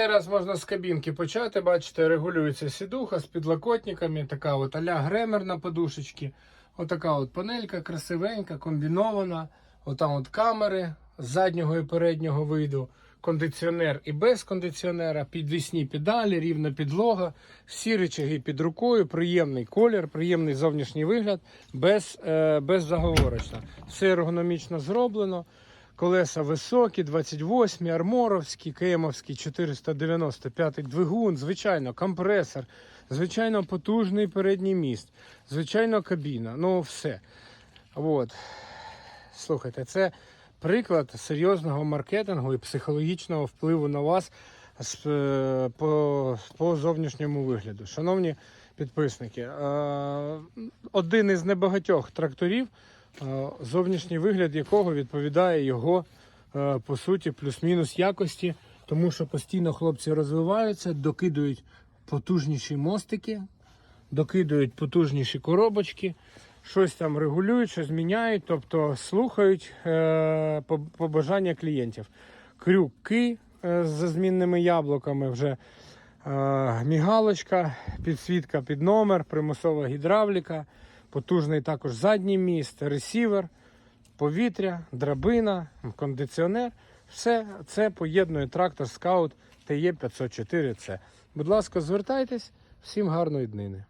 Зараз можна з кабінки почати. Бачите, регулюється сідуха з підлокотниками, така от аля гремер на подушечки. Отака от панелька красивенька, комбінована. Отам от камери з заднього і переднього виду. Кондиціонер і без кондиціонера, підвісні педалі, рівна підлога, всі речаги під рукою, приємний колір, приємний зовнішній вигляд, без, е, беззаговорочно. Все ергономічно зроблено. Колеса високі, 28, арморовські, кемовські, 495 двигун, звичайно, компресор, звичайно, потужний передній міст, звичайно, кабіна. Ну, все. От. Слухайте, це приклад серйозного маркетингу і психологічного впливу на вас е, по, по зовнішньому вигляду. Шановні підписники, е, один із небагатьох тракторів, зовнішній вигляд якого відповідає його е, по суті плюс-мінус якості, тому що постійно хлопці розвиваються, докидують потужніші мостики, докидують потужніші коробочки, щось там регулюють, щось міняють, тобто слухають е, побажання клієнтів. Крюки е, з змінними яблуками вже. Мігалочка, підсвітка під номер, примусова гідравліка, потужний також задній міст, ресівер, повітря, драбина, кондиціонер. Все це поєднує трактор Scout TE 504C. Будь ласка, звертайтесь, всім гарної днини.